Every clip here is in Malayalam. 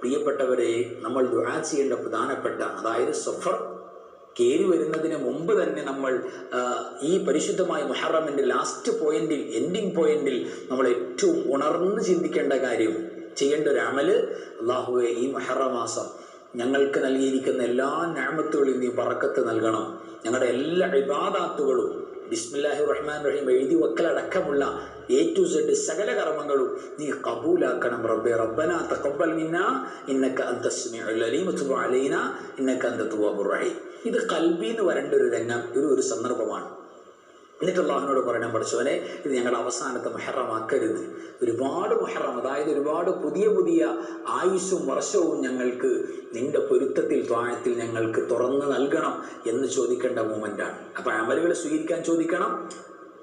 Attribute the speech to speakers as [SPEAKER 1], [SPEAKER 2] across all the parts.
[SPEAKER 1] പ്രിയപ്പെട്ടവരെ നമ്മൾ ദുആ ചെയ്യേണ്ട പ്രധാനപ്പെട്ട അതായത് സഫർ കയറി വരുന്നതിന് മുമ്പ് തന്നെ നമ്മൾ ഈ പരിശുദ്ധമായ മുഹറമിന്റെ ലാസ്റ്റ് പോയിന്റിൽ എൻഡിങ് പോയിന്റിൽ നമ്മൾ ഏറ്റവും ഉണർന്ന് ചിന്തിക്കേണ്ട കാര്യം ചെയ്യേണ്ട ഒരു അമൽ അള്ളാഹുവെ ഈ മുഹറ മാസം ഞങ്ങൾക്ക് നൽകിയിരിക്കുന്ന എല്ലാ ഞാമത്തുകളിൽ നീ പറക്കത്ത് നൽകണം. ഞങ്ങളുടെ എല്ലാ ഇബാദാത്തുകളും ബിസ്മില്ലാഹി റഹ്മാൻ റഹീം എഴുതി വെക്കലടക്കമുള്ള എ ടു സെഡ് സകല കർമ്മങ്ങളും നീ കബൂലാക്കണം റബ്ബെ. റബ്ബന തഖബ്ബൽ മിന്ന ഇന്നക അന്ത സ്മിഉൽ അലീം അലൈന ഇന്നക അന്ത തവ്വാബുർ റഹീം. ഇത് കൽബിന്ന് വരേണ്ട ഒരു രംഗം ഒരു ഒരു സന്ദർഭമാണ്. എന്നിട്ട് അള്ളാഹുനോട് പറയണം പഠിച്ചവനെ ഇത് ഞങ്ങളുടെ അവസാനത്തെ മെഹറമാക്കരുത്. ഒരുപാട് മെഹറം അതായത് ഒരുപാട് പുതിയ പുതിയ ആയുസ്സും വർഷവും ഞങ്ങൾക്ക് നിന്റെ പൊരുത്തത്തിൽ ത്വാഴത്തിൽ ഞങ്ങൾക്ക് തുറന്നു നൽകണം എന്ന് ചോദിക്കേണ്ട മൂമെന്റാണ് അപ്പോൾ അമലുകൾ സ്വീകരിക്കാൻ ചോദിക്കണം.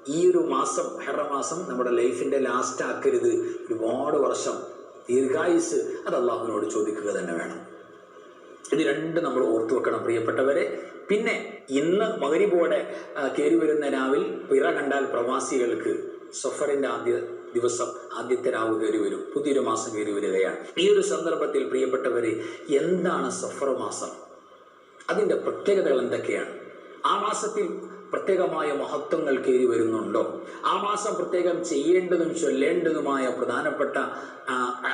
[SPEAKER 1] ഈ ഒരു മാസം ഹെറമാസം മാസം നമ്മുടെ ലൈഫിന്റെ ലാസ്റ്റ് ആക്കരുത്. ഒരുപാട് വർഷം ദീർഘായുസ് അത് അള്ളാഹുവിനോട് ചോദിക്കുക തന്നെ വേണം. ഇത് രണ്ട് നമ്മൾ ഓർത്തു വെക്കണം പ്രിയപ്പെട്ടവരെ. പിന്നെ ഇന്ന് മകരിബോടെ കയറി വരുന്ന രാവിൽ പിറ കണ്ടാൽ പ്രവാസികൾക്ക് സഫറിന്റെ ആദ്യ ദിവസം ആദ്യത്തെ രാവ് കയറി വരും. പുതിയൊരു മാസം കയറി വരികയാണ്. ഈ ഒരു സന്ദർഭത്തിൽ പ്രിയപ്പെട്ടവരെ എന്താണ് സഫർ മാസം? അതിന്റെ പ്രത്യേകതകൾ എന്തൊക്കെയാണ്? ആ മാസത്തിൽ പ്രത്യേകമായ മഹത്വങ്ങൾ കയറി വരുന്നുണ്ടോ? ആ മാസം പ്രത്യേകം ചെയ്യേണ്ടതും ചൊല്ലേണ്ടതുമായ പ്രധാനപ്പെട്ട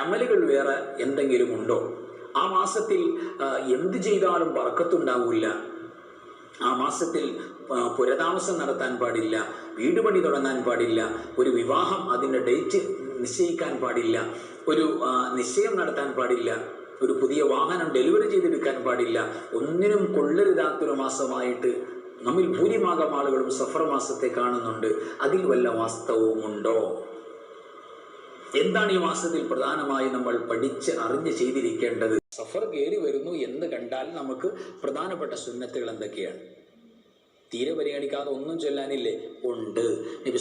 [SPEAKER 1] അമലുകൾ വേറെ എന്തെങ്കിലും ഉണ്ടോ? ആ മാസത്തിൽ എന്ത് ചെയ്താലും വറക്കത്തുണ്ടാവില്ല ആ മാസത്തിൽ പുരതാമസം നടത്താൻ പാടില്ല വീട് പണി തുടങ്ങാൻ പാടില്ല ഒരു വിവാഹം അതിന്റെ ഡേറ്റ് നിശ്ചയിക്കാൻ പാടില്ല ഒരു നിശ്ചയം നടത്താൻ പാടില്ല ഒരു പുതിയ വാഹനം ഡെലിവറി ചെയ്തെടുക്കാൻ പാടില്ല ഒന്നിനും കൊള്ളരുതാത്തൊരു മാസമായിട്ട് നമ്മിൽ ഭൂരിഭാഗം ആളുകളും സഫർ മാസത്തെ കാണുന്നുണ്ട്. അതിൽ വല്ല വാസ്തവവുമുണ്ടോ എന്താണ് ഈ മാസത്തിൽ പ്രധാനമായി നമ്മൾ പഠിച്ച് അറിഞ്ഞ് ചെയ്തിരിക്കേണ്ടത്? സഫർ കയറി വരുന്നു എന്ന് കണ്ടാൽ നമുക്ക് പ്രധാനപ്പെട്ട സുന്നത്തുകൾ എന്തൊക്കെയാണ്? തീരെ പരിഗണിക്കാതെ ഒന്നും ചൊല്ലാനില്ലേ? ഉണ്ട്. നബി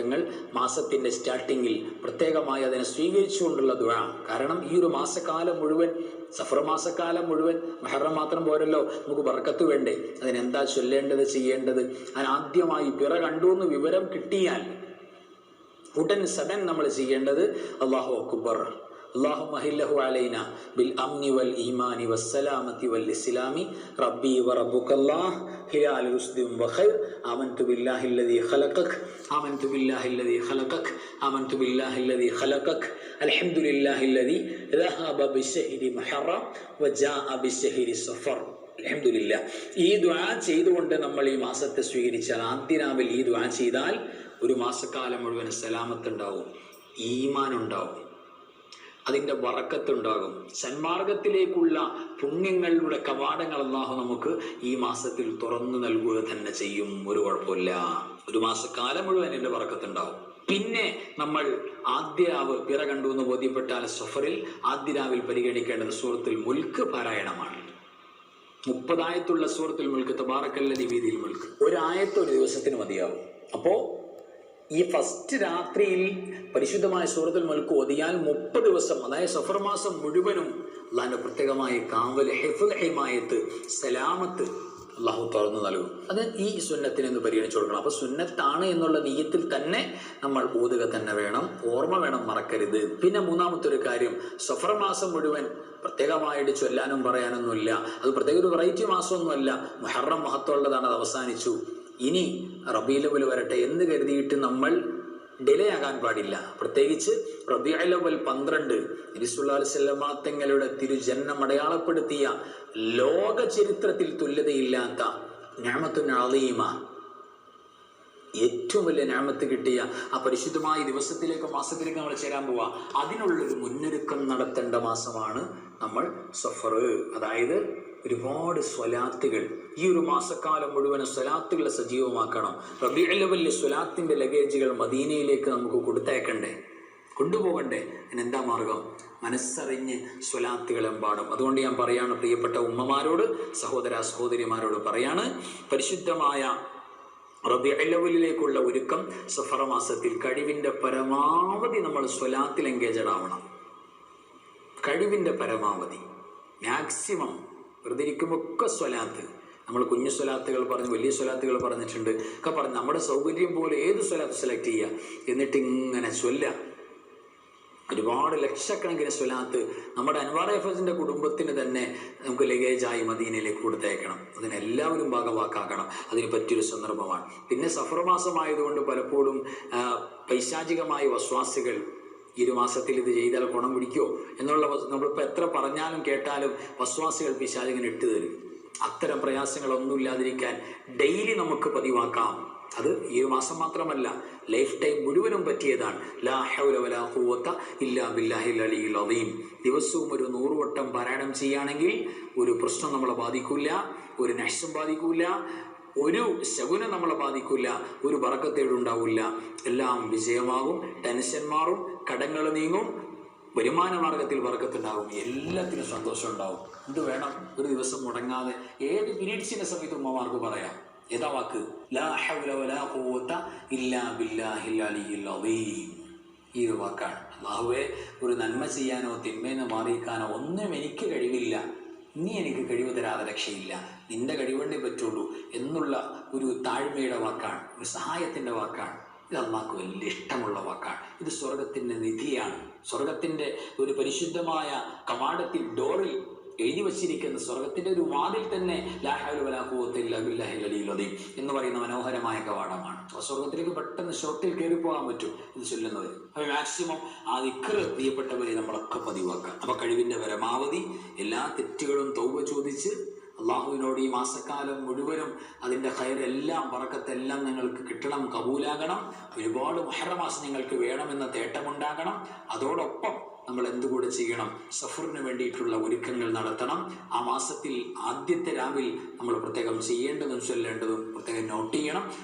[SPEAKER 1] തങ്ങൾ മാസത്തിന്റെ സ്റ്റാർട്ടിങ്ങിൽ പ്രത്യേകമായി അതിനെ സ്വീകരിച്ചുകൊണ്ടുള്ള ദുആ. കാരണം ഈ ഒരു മാസക്കാലം മുഴുവൻ സഫർ മാസക്കാലം മുഴുവൻ മെഹറം മാത്രം പോരല്ലോ. നമുക്ക് ബർക്കത്ത് വേണ്ടേ? അതിനെന്താ ചൊല്ലേണ്ടത് ചെയ്യേണ്ടത്? അതിനാദ്യമായി പിറ കണ്ടു എന്ന് വിവരം കിട്ടിയാൽ ഉടൻ സഡൻ നമ്മൾ ചെയ്യേണ്ടത് അള്ളാഹു അക്ബർ. അള്ളാഹു ഈ ദ്വാ ചെയ്തുകൊണ്ട് നമ്മൾ ഈ മാസത്തെ സ്വീകരിച്ചാൽ ആദ്യ ഈ ദ്വാ ചെയ്താൽ ഒരു മാസക്കാലം മുഴുവൻ സലാമത്തുണ്ടാവും ഈമാനുണ്ടാവും. അതിന്റെ വറക്കത്തുണ്ടാകും. സന്മാർഗത്തിലേക്കുള്ള പുണ്യങ്ങളുടെ കവാടങ്ങൾ അള്ളാഹു നമുക്ക് ഈ മാസത്തിൽ തുറന്നു നൽകുക തന്നെ ചെയ്യും. ഒരു കുഴപ്പമില്ല. ഒരു മാസക്കാലം മുഴുവൻ എന്റെ വറക്കത്തുണ്ടാവും. പിന്നെ നമ്മൾ ആദ്യരാവ് പിറ കണ്ടു എന്ന് ബോധ്യപ്പെട്ടാൽ സഫറിൽ ആദ്യരാവിൽ പരിഗണിക്കേണ്ടത് സൂറത്തിൽ മുൽക്ക് പാരായണമാണ്. മുപ്പതായത്തുള്ള സൂറത്തിൽ മുൽക്ക് തബാറക്കല്ല രീതിയിൽ മുൽക്ക്. ഒരായത്ത് ഒരു ദിവസത്തിന് മതിയാവും. അപ്പോൾ ഈ ഫസ്റ്റ് രാത്രിയിൽ പരിശുദ്ധമായ സൂറത്തുൽ മുൽക്ക് ഒതിയാൽ മുപ്പത് ദിവസം അതായത് സഫർ മാസം മുഴുവനും അള്ളാഹിന്റെ പ്രത്യേകമായ കാവൽ ഹെഫുൽ സലാമത്ത് അള്ളാഹു തുറന്നു നൽകും. അത് ഈ സുന്നത്തിനെ ഒന്ന് പരിഗണിച്ചു കൊടുക്കണം. അപ്പോൾ സുന്നത്താണ് എന്നുള്ള നീയത്തിൽ തന്നെ നമ്മൾ ഓതുക തന്നെ വേണം. ഓർമ്മ വേണം മറക്കരുത്. പിന്നെ മൂന്നാമത്തെ ഒരു കാര്യം സഫർ മാസം മുഴുവൻ പ്രത്യേകമായിട്ട് ചൊല്ലാനും പറയാനൊന്നുമില്ല. അത് പ്രത്യേക ഒരു വെറൈറ്റി മാസമൊന്നുമല്ല. മുഹറം മഹത്വമുള്ളതാണ് അത് അവസാനിച്ചു. ഇനി റബീലവൽ വരട്ടെ എന്ന് കരുതിയിട്ട് നമ്മൾ ഡിലേ ആകാൻ പാടില്ല. പ്രത്യേകിച്ച് റബിഅലവൽ പന്ത്രണ്ട് നബിസുല്ലാ തങ്ങളുടെ തിരുജന്മം അടയാളപ്പെടുത്തിയ ലോക ചരിത്രത്തിൽ തുല്യതയില്ലാത്ത ഞാമത്തു അളീമ ഏറ്റവും വലിയ ഞാമത്ത് കിട്ടിയ ആ പരിശുദ്ധമായ ദിവസത്തിലേക്ക് മാസത്തിലേക്ക് നമ്മൾ ചേരാൻ പോവാ. അതിനുള്ളൊരു മുന്നൊരുക്കം നടത്തേണ്ട മാസമാണ് നമ്മൾ സഫർ അതായത് ഒരുപാട് സ്വലാത്തുകൾ. ഈ ഒരു മാസക്കാലം മുഴുവൻ സ്വലാത്തുകളെ സജീവമാക്കണം. റബിഅലവല്യ സ്വലാത്തിന്റെ ലഗേജുകൾ മദീനയിലേക്ക് നമുക്ക് കൊടുത്തേക്കണ്ടേ കൊണ്ടുപോകണ്ടേ? അതിനെന്താ മാർഗം? മനസ്സറിഞ്ഞ് സ്വലാത്തുകളെമ്പാടും അതുകൊണ്ട് ഞാൻ പറയാണ് പ്രിയപ്പെട്ട ഉമ്മമാരോട് സഹോദര സഹോദരിമാരോട് പറയാണ് പരിശുദ്ധമായ റബിഅലവലിലേക്കുള്ള ഒരുക്കം സഫറ മാസത്തിൽ കഴിവിന്റെ പരമാവധി നമ്മൾ സ്വലാത്തിൽ എൻഗേജഡ് ആവണം. കഴിവിന്റെ പരമാവധി. മാക്സിമം വെറുതെ ഇരിക്കുമ്പോൾ ഒക്കെ സ്വലാത്ത്. നമ്മൾ കുഞ്ഞു സ്വലാത്തുകൾ പറഞ്ഞു വലിയ സ്വലാത്തുകൾ പറഞ്ഞിട്ടുണ്ട്. ഒക്കെ പറഞ്ഞു നമ്മുടെ സൗകര്യം പോലെ ഏത് സ്വലാത്ത് സെലക്ട് ചെയ്യുക? എന്നിട്ട് ഇങ്ങനെ ചൊല്ല ഒരുപാട് ലക്ഷക്കണക്കിന് സ്വലാത്ത് നമ്മുടെ അൻവാർ എഫസിന്റെ കുടുംബത്തിന് തന്നെ നമുക്ക് ലഗേജായി മദീനയിലേക്ക് കൊടുത്തയക്കണം അതിന് എല്ലാവരും ഭാഗവാക്കാക്കണം. അതിന് പറ്റിയൊരു സന്ദർഭമാണ്. പിന്നെ സഫർ മാസമായതുകൊണ്ട് പലപ്പോഴും പൈശാചികമായ വസ്വാസികൾ ഈ ഒരു മാസത്തിൽ ഇത് ചെയ്താൽ ഗുണം പിടിക്കുമോ എന്നുള്ള നമ്മളിപ്പോൾ എത്ര പറഞ്ഞാലും കേട്ടാലും വസ്വാസികൾ പിശാചികൻ ഇട്ട് തരും. അത്തരം പ്രയാസങ്ങളൊന്നും ഇല്ലാതിരിക്കാൻ ഡെയിലി നമുക്ക് പതിവാക്കാം. അത് ഈ മാസം മാത്രമല്ല ലൈഫ് ടൈം മുഴുവനും പറ്റിയതാണ്. ലാ ഹൗല വലാ ഇല്ലാ ബില്ലാഹിൽ ദിവസവും ഒരു നൂറ് വട്ടം പാരായണം ചെയ്യുകയാണെങ്കിൽ ഒരു പ്രശ്നം നമ്മളെ ബാധിക്കില്ല ഒരു നഷ്ടം ബാധിക്കില്ല ഒരു ശകുനം നമ്മളെ ബാധിക്കില്ല ഒരു വറക്കത്തേടുണ്ടാവില്ല എല്ലാം വിജയമാകും ടെൻഷൻ മാറും കടങ്ങൾ നീങ്ങും വരുമാന മാർഗത്തിൽ വർക്കത്തുണ്ടാകും എല്ലാത്തിനും സന്തോഷം ഉണ്ടാവും എന്ത് വേണം? ഒരു ദിവസം മുടങ്ങാതെ ഏത് പിരീഡ്സിന്റെ സമയത്ത് ഉമ്മമാർക്ക് പറയാം. ഏതാ വാക്ക്. ലാ ഹൗല വലാ ഖുവത ഇല്ലാ ഈ ഒരു വാക്കാണ്. അള്ളാഹുവെ ഒരു നന്മ ചെയ്യാനോ തിന്മയെന്ന് മാറിയിക്കാനോ ഒന്നും എനിക്ക് കഴിവില്ല. നീ എനിക്ക് കഴിവ് തരാതെ രക്ഷയില്ല. നിന്റെ കഴിവണ്ടേ പറ്റുള്ളൂ എന്നുള്ള ഒരു താഴ്മയുടെ വാക്കാണ്. ഒരു സഹായത്തിന്റെ വാക്കാണ്. ഇത് അള്ളാഹ്ക്ക് വലിയ ഇഷ്ടമുള്ള വാക്കാണ്. ഇത് സ്വർഗത്തിന്റെ നിധിയാണ്. സ്വർഗത്തിന്റെ ഒരു പരിശുദ്ധമായ കവാടത്തിൽ ഡോറിൽ എഴുതി വച്ചിരിക്കുന്ന സ്വർഗത്തിന്റെ ഒരു വാതിൽ തന്നെ എന്ന് പറയുന്ന മനോഹരമായ കവാടമാണ്. സ്വർഗത്തിലേക്ക് പെട്ടെന്ന് ഷോർട്ടിൽ കയറി പോകാൻ പറ്റും എന്ന് ചൊല്ലുന്നവര്. അപ്പൊ മാക്സിമം ആ ദിക്കറ് പ്രിയപ്പെട്ടവരെ നമ്മളൊക്കെ പതിവാക്കാം. അപ്പൊ കഴിവിന്റെ പരമാവധി എല്ലാ തെറ്റുകളും തൗബ ചോദിച്ച് അള്ളാഹുവിനോട് ഈ മാസക്കാലം മുഴുവനും അതിന്റെ ഹയറെല്ലാം പറക്കത്തെല്ലാം നിങ്ങൾക്ക് കിട്ടണം കബൂലാകണം. ഒരുപാട് മഹറമാസം നിങ്ങൾക്ക് വേണമെന്ന തേട്ടമുണ്ടാകണം. അതോടൊപ്പം നമ്മൾ എന്തുകൂടെ ചെയ്യണം? സഫറിന് വേണ്ടിയിട്ടുള്ള ഒരുക്കങ്ങൾ നടത്തണം. ആ മാസത്തിൽ ആദ്യത്തെ രാവിൽ നമ്മൾ പ്രത്യേകം ചെയ്യേണ്ടതും ചൊല്ലേണ്ടതും പ്രത്യേകം നോട്ട് ചെയ്യണം.